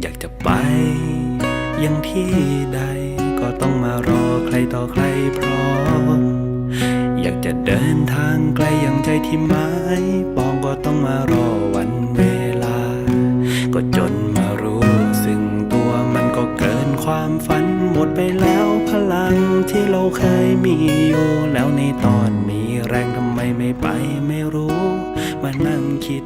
อยากจะไปยังที่ใด ก็ต้องมารอใครต่อใครพร้อม อยากจะเดินทางไกลอย่างใจที่หมายปองก็ต้องมารอวันเวลา ก็จนมารู้ซึ่งตัวมันก็เกินความฝัน หมดไปแล้วพลังที่เราเคยมีอยู่ แล้วในตอนมีแรงทำไมไม่ไปไม่รู้ มานั่งคิด